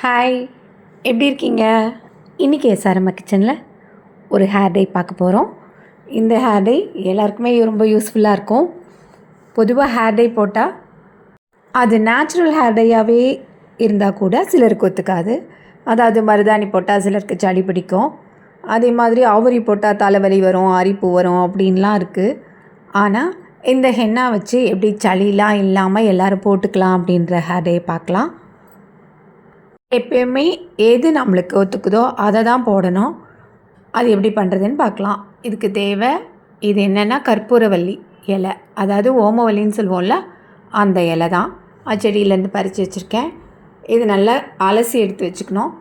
Hi எப்படி இருக்கீங்க? இன்றைக்கி எஸ்ஆர்எம் கிச்சனில் ஒரு ஹேர் டை பார்க்க போகிறோம் இந்த ஹேர் டை எல்லாருக்குமே ரொம்ப யூஸ்ஃபுல்லாக இருக்கும். பொதுவாக ஹேர் டை போட்டால் அது நேச்சுரல் ஹேர் டையாகவே இருந்தால் கூட சிலருக்கு ஒத்துக்காது. அதாவது மருதாணி போட்டால் சிலருக்கு சளி பிடிக்கும். அதே மாதிரி ஆவரி போட்டால் தலைவலி வரும் அரிப்பு வரும் அப்படின்லாம் இருக்குது ஆனால் இந்த ஹென்னா வச்சு எப்படி சளிலாம் இல்லாமல் எல்லோரும் போட்டுக்கலாம் அப்படின்ற ஹேர் டே பார்க்கலாம். எப்பயுமே எது நம்மளுக்கு ஒத்துக்குதோ அதை தான் போடணும். அது எப்படி பண்ணுறதுன்னு பார்க்கலாம். இதுக்கு தேவை இது என்னென்னா கற்பூரவல்லி இலை. அதாவது ஓமவல்லின்னு சொல்லுவோம்ல அந்த இலை தான். அது செடியிலேருந்து பறித்து வச்சுருக்கேன். இது நல்லா அலசி எடுத்து வச்சுக்கணும்.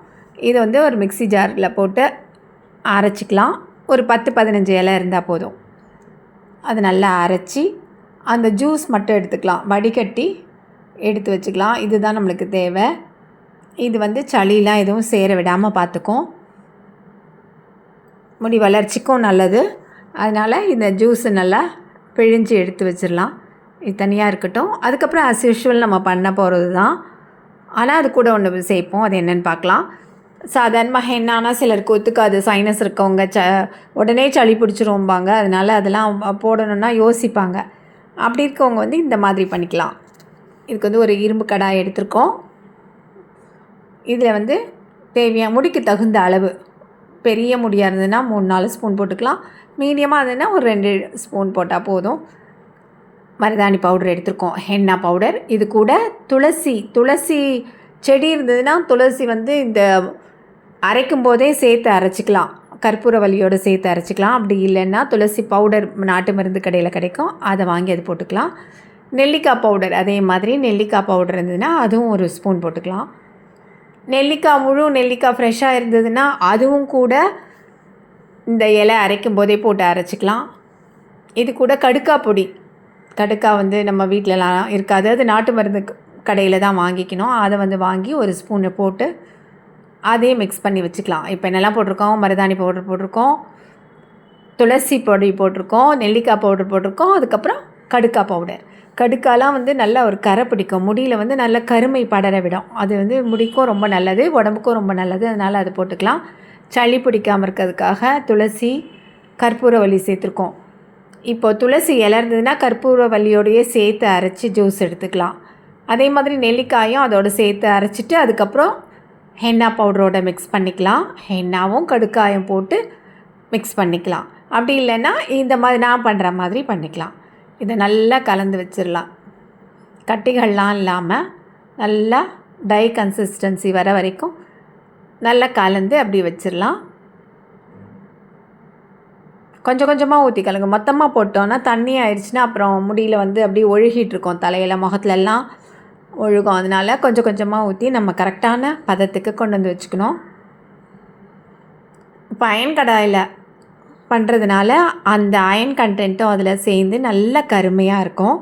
இது வந்து ஒரு மிக்ஸி ஜாரில் போட்டு அரைச்சிக்கலாம். ஒரு பத்து பதினஞ்சு இலை இருந்தால் போதும். அது நல்லா அரைச்சி அந்த ஜூஸ் மட்டும் எடுத்துக்கலாம். வடிகட்டி எடுத்து வச்சுக்கலாம். இதுதான் நம்மளுக்கு தேவை. இது வந்து சளிலாம் எதுவும் சேர விடாமல் பார்த்துக்கும் முடி வளர்ச்சிக்கும் நல்லது. அதனால் இந்த ஜூஸு நல்லா பிழிஞ்சு எடுத்து வச்சிடலாம் இது தனியாக இருக்கட்டும். அதுக்கப்புறம் அஸ் யூஷுவல் நம்ம பண்ண போகிறது தான் ஆனால் அது கூட ஒன்று சேர்ப்போம். அது என்னென்னு பார்க்கலாம் சாதாரணமாக என்னன்னா சிலருக்கு ஒத்துக்காது. சைனஸ் இருக்கவங்க ச உடனே சளி பிடிச்சிரும்பாங்க. அதனால் அதெல்லாம் போடணுன்னா யோசிப்பாங்க. அப்படி இருக்கவங்க வந்து இந்த மாதிரி பண்ணிக்கலாம். இதுக்கு வந்து ஒரு இரும்பு கடாய் எடுத்திருக்கோம். இதில் வந்து தேவையான முடிக்கு தகுந்த அளவு. பெரிய முடியாக இருந்ததுன்னா மூணு நாலு ஸ்பூன் போட்டுக்கலாம். மீடியமாக இருந்ததுன்னா ஒரு ரெண்டு ஸ்பூன் போட்டால் போதும். மருதாணி பவுடர் எடுத்திருக்கோம். Henna powder. இது கூட துளசி துளசி செடி இருந்ததுன்னா துளசி வந்து இந்த அரைக்கும் போதே சேர்த்து அரைச்சிக்கலாம். கற்பூர வலியோடு சேர்த்து அரைச்சிக்கலாம். அப்படி இல்லைன்னா துளசி பவுடர் நாட்டு மருந்து கடையில் கிடைக்கும். அதை வாங்கி அது போட்டுக்கலாம். நெல்லிக்காய் பவுடர் அதே மாதிரி நெல்லிக்காய் பவுடர் இருந்ததுன்னா அதுவும் ஒரு ஸ்பூன் போட்டுக்கலாம். நெல்லிக்காய் முழு நெல்லிக்காய் ஃப்ரெஷ்ஷாக இருந்ததுன்னா அதுவும் கூட இந்த இலை அரைக்கும் போதே போட்டு அரைச்சிக்கலாம். இது கூட கடுக்காய் பொடி. கடுக்காய் வந்து நம்ம வீட்டிலலாம் இருக்காது. அது நாட்டு மருந்து கடையில் தான் வாங்கிக்கணும். அதை வந்து வாங்கி ஒரு ஸ்பூனை போட்டு அதையும் மிக்ஸ் பண்ணி வச்சுக்கலாம். இப்போ என்னெல்லாம் போட்டிருக்கோம்? மருதாணி பவுடர் போட்டிருக்கோம். துளசி பொடி போட்டிருக்கோம். நெல்லிக்காய் பவுடர் போட்டிருக்கோம். அதுக்கப்புறம் கடுக்காய் பவுடர் கடுக்காலாம் வந்து நல்லா ஒரு கரை பிடிக்கும். முடியில் வந்து நல்ல கருமை படர விடும். அது வந்து முடிக்கும் ரொம்ப நல்லது உடம்புக்கும் ரொம்ப நல்லது. அதனால் அது போட்டுக்கலாம். சளி பிடிக்காமல் இருக்கிறதுக்காக துளசி கற்பூரவல்லி சேர்த்துருக்கோம். இப்போது துளசி இலர்ந்ததுன்னா கற்பூரவல்லியோடையே சேர்த்து அரைச்சி ஜூஸ் எடுத்துக்கலாம். அதே மாதிரி நெல்லிக்காயும் அதோடு சேர்த்து அரைச்சிட்டு அதுக்கப்புறம் ஹென்னா பவுடரோட மிக்ஸ் பண்ணிக்கலாம். ஹென்னாவும் கடுக்காயும் போட்டு மிக்ஸ் பண்ணிக்கலாம். அப்படி இல்லைன்னா இந்த மாதிரி நான் பண்ணுற மாதிரி பண்ணிக்கலாம். இதை நல்லா கலந்து வச்சிடலாம் கட்டிகள்லாம் இல்லாமல் நல்லா டை கன்சிஸ்டன்சி வர வரைக்கும் நல்லா கலந்து அப்படி வச்சிடலாம் கொஞ்சம் கொஞ்சமாக ஊற்றி கலங்க மொத்தமாக போட்டோன்னா தண்ணி ஆயிடுச்சுன்னா அப்புறம் முடியில் வந்து அப்படியே ஒழுகிட்டுருக்கோம் தலையில் முகத்துலலாம் ஒழுகும். அதனால் கொஞ்சம் கொஞ்சமாக ஊற்றி நம்ம கரெக்டான பதத்துக்கு கொண்டு வந்து வச்சுக்கணும். இப்போ அயன் கடாயில் பண்ணுறதுனால அந்த அயன் கண்டென்ட்டும் அதில் சேர்ந்து நல்ல கருமையாக இருக்கும்.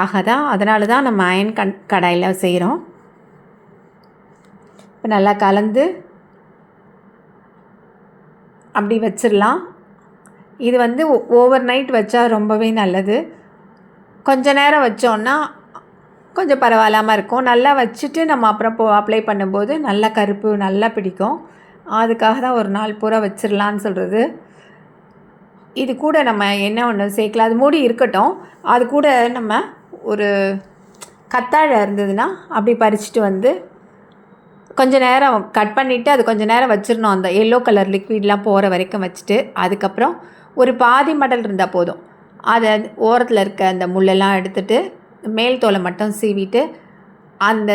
ஆக தான் அதனால தான் நம்ம அயன் கண் கடாயில் செய்கிறோம் இப்போ நல்லா கலந்து அப்படி வச்சிடலாம் இது வந்து ஓவர் நைட் வச்சா ரொம்பவே நல்லது. கொஞ்ச நேரம் வச்சோன்னா கொஞ்சம் பரவாயில்லாமல் இருக்கும். நல்லா வச்சுட்டு நம்ம அப்புறம் போ அப்ளை பண்ணும்போது நல்லா கருப்பு நல்லா பிடிக்கும். அதுக்காக தான் ஒரு நாள் பூரா வச்சிடலான்னு சொல்கிறது இது கூட நம்ம என்ன ஒன்று சேர்க்கலாம் அது மூடி இருக்கட்டும். அது கூட நம்ம ஒரு கத்தாழை இருந்ததுன்னா அப்படி பறிச்சுட்டு வந்து கொஞ்சம் நேரம் கட் பண்ணிவிட்டு அது கொஞ்சம் நேரம் வச்சிடணும் அந்த எல்லோ கலர் லிக்விட்லாம் போகிற வரைக்கும் வச்சுட்டு அதுக்கப்புறம் ஒரு பாதி மடல் இருந்தால் போதும். அதை ஓரத்தில் இருக்க அந்த முள்ளெல்லாம் எடுத்துகிட்டு மேல் தோலை மட்டும் சீவிட்டு அந்த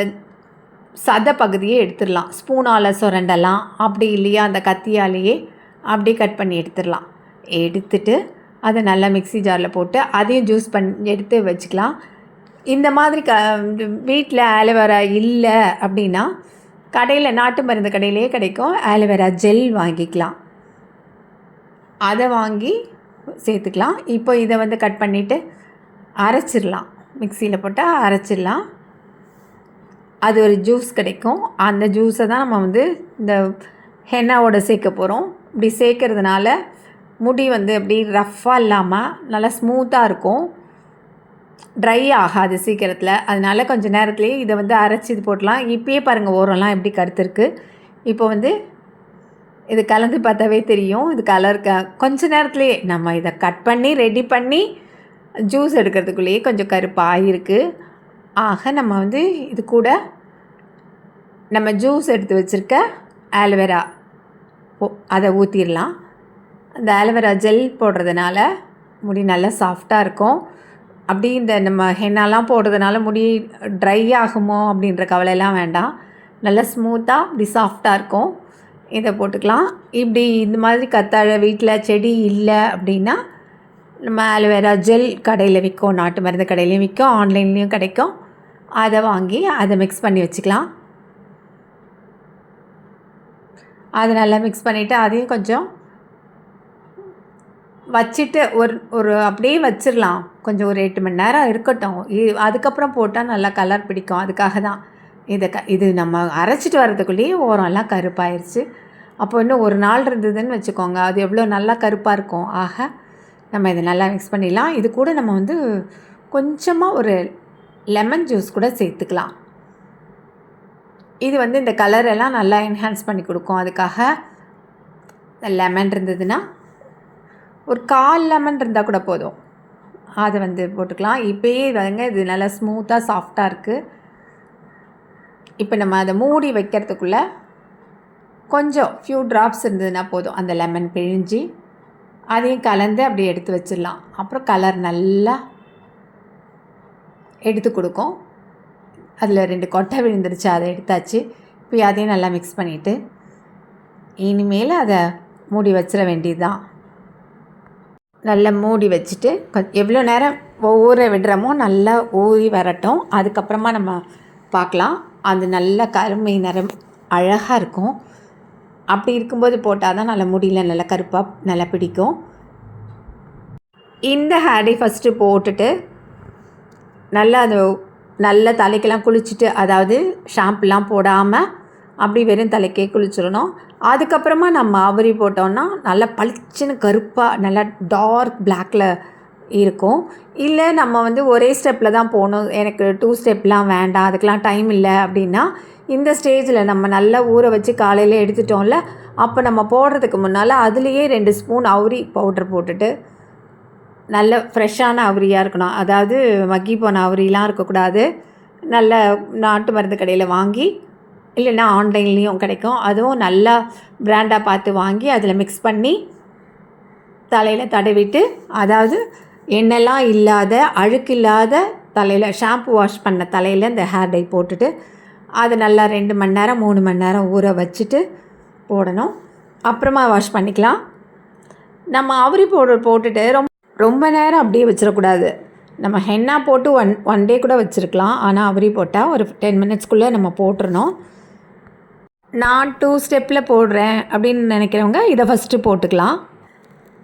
சத பகுதியை எடுத்துடலாம். ஸ்பூனால் சுரண்டலாம். அப்படி இல்லையா அந்த கத்தியாலேயே அப்படியே கட் பண்ணி எடுத்துடலாம். எடுத்துட்டு அதை நல்லா மிக்ஸி ஜாரில் போட்டு அதையும் ஜூஸ் பண்ணி எடுத்து வச்சுக்கலாம். இந்த மாதிரி க வீட்டில் ஆலோவேரா இல்லை அப்படின்னா கடையில் நாட்டு மருந்து கடையிலே கிடைக்கும். ஆலோவேரா ஜெல் வாங்கிக்கலாம். அதை வாங்கி சேர்த்துக்கலாம். இப்போ இதை வந்து கட் பண்ணிவிட்டு அரைச்சிடலாம். மிக்சியில் போட்டால் அரைச்சிடலாம். அது ஒரு ஜூஸ் கிடைக்கும். அந்த ஜூஸை தான் நம்ம வந்து இந்த ஹென்னாவோட சேர்க்க போகிறோம் இப்படி சேர்க்கறதுனால முடி வந்து அப்படி ரஃப்பாக இல்லாமல் நல்லா ஸ்மூத்தாக இருக்கும். ட்ரை ஆகாது சீக்கிரத்தில். அதனால கொஞ்சம் நேரத்துலேயே இதை வந்து அரைச்சி இது போட்டலாம். இப்போயே பாருங்கள் ஓரம்லாம் எப்படி கருத்துருக்கு. இப்போ வந்து இது கலந்து பார்த்தாவே தெரியும். இது கலர் க கொஞ்ச நேரத்துலேயே நம்ம இதை கட் பண்ணி ரெடி பண்ணி ஜூஸ் எடுக்கிறதுக்குள்ளேயே கொஞ்சம் கருப்பாக இருக்குது ஆக நம்ம வந்து இது கூட நம்ம ஜூஸ் எடுத்து வச்சுருக்க ஆலோவேரா அதை ஊற்றிடலாம் அந்த ஆலோவேரா ஜெல் போடுறதுனால முடி நல்லா சாஃப்டாக இருக்கும். அப்படி இந்த நம்ம ஹென்னாலாம் போடுறதுனால முடி ட்ரை ஆகுமோ அப்படின்ற கவலையெல்லாம் வேண்டாம். நல்லா ஸ்மூத்தாக இப்படி சாஃப்டாக இருக்கும். இதை போட்டுக்கலாம். இப்படி இந்த மாதிரி கத்தாழை வீட்டில் செடி இல்லை அப்படின்னா நம்ம ஆலோவேரா ஜெல் கடையில் விற்கும் நாட்டு மருந்து கடையிலையும் விற்கும் ஆன்லைன்லேயும் கிடைக்கும். அதை வாங்கி அதை மிக்ஸ் பண்ணி வச்சுக்கலாம். அதை நல்லா மிக்ஸ் பண்ணிவிட்டு அதையும் கொஞ்சம் வச்சுட்டு ஒரு ஒரு அப்படியே வச்சிடலாம் கொஞ்சம் ஒரு எட்டு மணி நேரம் இருக்கட்டும். அதுக்கப்புறம் போட்டால் நல்லா கலர் பிடிக்கும். அதுக்காக தான். இதை க இது நம்ம அரைச்சிட்டு வர்றதுக்குள்ளேயே ஓரம்லாம் கருப்பாயிருச்சு. அப்போ இன்னும் ஒரு நாள் இருந்ததுன்னு வச்சுக்கோங்க. அது எவ்வளோ நல்லா கருப்பாக இருக்கும். ஆக நம்ம இதை நல்லா மிக்ஸ் பண்ணிடலாம். இது கூட நம்ம வந்து கொஞ்சமாக ஒரு லெமன் ஜூஸ் கூட சேர்த்துக்கலாம். இது வந்து இந்த கலர் எல்லாம் நல்லா என்ஹான்ஸ் பண்ணி கொடுக்கும். அதுக்காக லெமன் இருந்ததுன்னா ஒரு கால் லெமன் இருந்தால் கூட போதும். அதை வந்து போட்டுக்கலாம். இப்போயே வந்துங்க இது நல்லா ஸ்மூத்தாக சாஃப்டாக இருக்குது இப்போ நம்ம அதை மூடி வைக்கிறதுக்குள்ளே கொஞ்சம் ஃபியூ ட்ராப்ஸ் இருந்ததுன்னா போதும். அந்த லெமன் பிழிஞ்சு அதையும் கலந்து அப்படியே எடுத்து வச்சிடலாம். அப்புறம் கலர் நல்லா எடுத்து கொடுக்கும். அதில் ரெண்டு கொட்டை விழுந்துருச்சு அதை எடுத்தாச்சு. இப்போ அதையும் நல்லா மிக்ஸ் பண்ணிவிட்டு இனிமேல் அதை மூடி வச்சிட வேண்டியது தான் நல்லா மூடி வச்சுட்டு எவ்வளோ நேரம் ஊற விடுறோமோ நல்லா ஊறி வரட்டும். அதுக்கப்புறமா நம்ம பார்க்கலாம். அது நல்ல கருமை நிறம் அழகாக இருக்கும். அப்படி இருக்கும்போது போட்டால் தான் நல்லா முடியல நல்லா கருப்பாக நல்லா பிடிக்கும். இந்த ஹேடை ஃபஸ்ட்டு போட்டுட்டு நல்லா அது நல்ல தலைக்கெல்லாம் குளிச்சுட்டு அதாவது ஷாம்புலாம் போடாமல் அப்படி வெறும் தலைக்கே குளிச்சிடணும். அதுக்கப்புறமா நம்ம ஆவரி போட்டோன்னா நல்லா பளிச்சுன்னு கருப்பாக நல்லா டார்க் பிளாக்கில் இருக்கும். இல்லை நம்ம வந்து ஒரே ஸ்டெப்பில் தான் போகணும். எனக்கு டூ ஸ்டெப்லாம் வேண்டாம் அதுக்கெலாம் டைம் இல்லை அப்படின்னா இந்த ஸ்டேஜில் நம்ம நல்லா ஊற வச்சு காலையில் எடுத்துட்டோம்ல அப்போ நம்ம போடுறதுக்கு முன்னால் அதுலேயே ரெண்டு ஸ்பூன் அவுரி பவுட்ரு போட்டுட்டு நல்ல ஃப்ரெஷ்ஷான அவுரியாக இருக்கணும். அதாவது மக்கி போன அவுரிலாம் இருக்கக்கூடாது. நல்ல நாட்டு மருந்து கடையில் வாங்கி இல்லைன்னா ஆன்லைன்லேயும் கிடைக்கும். அதுவும் நல்லா பிராண்டாக பார்த்து வாங்கி அதில் மிக்ஸ் பண்ணி தலையில் தடவிட்டு அதாவது எண்ணெய்லாம் இல்லாத அழுக்கு இல்லாத தலையில் ஷாம்பு வாஷ் பண்ண தலையில் இந்த ஹேர் டை போட்டுட்டு அது நல்லா ரெண்டு மணி நேரம் மூணு மணி நேரம் ஊற வச்சுட்டு போடணும். அப்புறமா வாஷ் பண்ணிக்கலாம். நம்ம அவரி பவுடர் போட்டுட்டு ரொம்ப ரொம்ப நேரம் அப்படியே வச்சிடக்கூடாது. நம்ம ஹென்னா போட்டு ஒன் ஒன் டே கூட வச்சுருக்கலாம். ஆனால் அவரி போட்டால் ஒரு டென் மினிட்ஸ்க்குள்ளே நம்ம போட்டுருணும் நான் டூ ஸ்டெப்பில் போடுறேன் அப்படின்னு நினைக்கிறவங்க இதை ஃபஸ்ட்டு போட்டுக்கலாம்.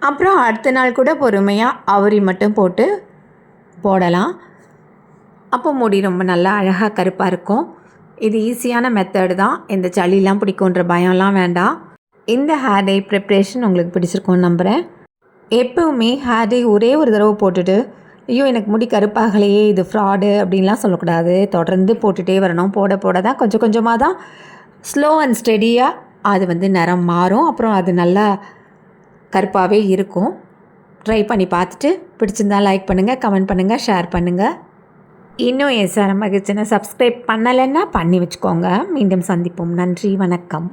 அப்புறம் அடுத்த நாள் கூட பொறுமையாக அவரி மட்டும் போட்டு போடலாம். அப்போ முடி ரொம்ப நல்லா அழகாக கருப்பாக இருக்கும். இது ஈஸியான மெத்தடு தான். இந்த சளிலாம் பிடிக்குன்ற பயம்லாம் வேண்டாம். இந்த ஹேர் டே ப்ரிப்ரேஷன் உங்களுக்கு பிடிச்சிருக்கோன்னு நம்புகிறேன் எப்போவுமே ஹேர் டே ஒரே ஒரு தடவை போட்டுட்டு ஐயோ எனக்கு முடி கருப்பாகலையே இது ஃப்ராடு அப்படின்லாம் சொல்லக்கூடாது. தொடர்ந்து போட்டுகிட்டே வரணும். போட போட தான் கொஞ்சம் கொஞ்சமாக தான் ஸ்லோ அண்ட் ஸ்டெடியாக அது வந்து நிறம் மாறும். அப்புறம் அது நல்லா கருப்பாகவே இருக்கும். ட்ரை பண்ணி பார்த்துட்டு பிடிச்சிருந்தா லைக் பண்ணுங்கள் கமெண்ட் பண்ணுங்கள் ஷேர் பண்ணுங்கள் இன்னும் என் சார் மகிழ்ச்சினை சப்ஸ்கிரைப் பண்ணலைன்னா பண்ணி வச்சுக்கோங்க. மீண்டும் சந்திப்போம். நன்றி வணக்கம்.